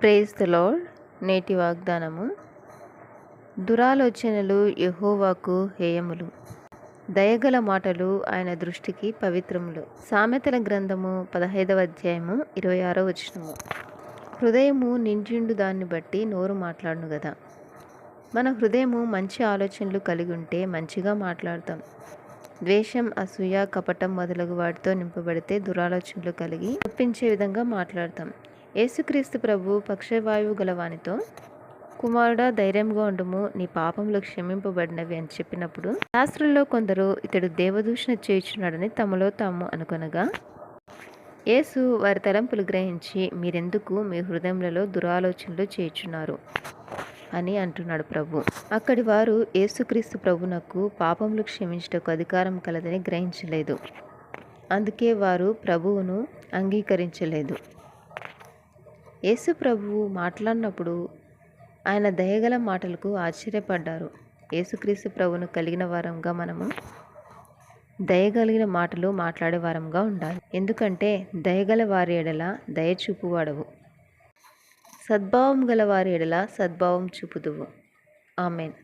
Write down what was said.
Praise the lord. నేటి వాగ్దానము. దురాలోచనలు యహోవాకు హేయములు. దయగల మాటలు ఆయన దృష్టికి పవిత్రములు. సామెతల గ్రంథము పదహైదవ అధ్యాయము ఇరవై ఆరో వచనము. హృదయము నిండిండు దాన్ని బట్టి నోరు మాట్లాడును కదా మన హృదయము మంచి ఆలోచనలు కలిగి ఉంటే మంచిగా మాట్లాడతాం. ద్వేషం అసూయ కపటం మొదలగు వాటితో నింపబడితే దురాలోచనలు కలిగి ఒప్పించే విధంగా మాట్లాడతాం. యేసుక్రీస్తు ప్రభు పక్షవాయువు గలవానితో కుమారుడా ధైర్యంగా ఉండము నీ పాపములు క్షమింపబడినవి అని చెప్పినప్పుడు శాస్త్రంలో కొందరు ఇతడు దేవదూషణ చేయుచున్నాడని తమలో తాము అనుకొనగా యేసు వారి తలంపులు గ్రహించి మీరెందుకు మీ హృదయంలో దురాలోచనలు చేయుచున్నారు అని అంటున్నాడు ప్రభు. అక్కడి వారు యేసుక్రీస్తు ప్రభునకు పాపములు క్షమించటకు అధికారం కలదని గ్రహించలేదు. అందుకే వారు ప్రభువును అంగీకరించలేదు. యేసు ప్రభువు మాట్లాడినప్పుడు ఆయన దయగల మాటలకు ఆశ్చర్యపడ్డారు. యేసుక్రీస్తు ప్రభును కలిగిన వారంగా మనము దయగలిగిన మాటలు మాట్లాడే వారంగా ఉండాలి. ఎందుకంటే దయగల వారి ఎడల దయ చూపువాడవు. సద్భావం గల వారి ఎడల సద్భావం చూపుదువు. ఆమెన్.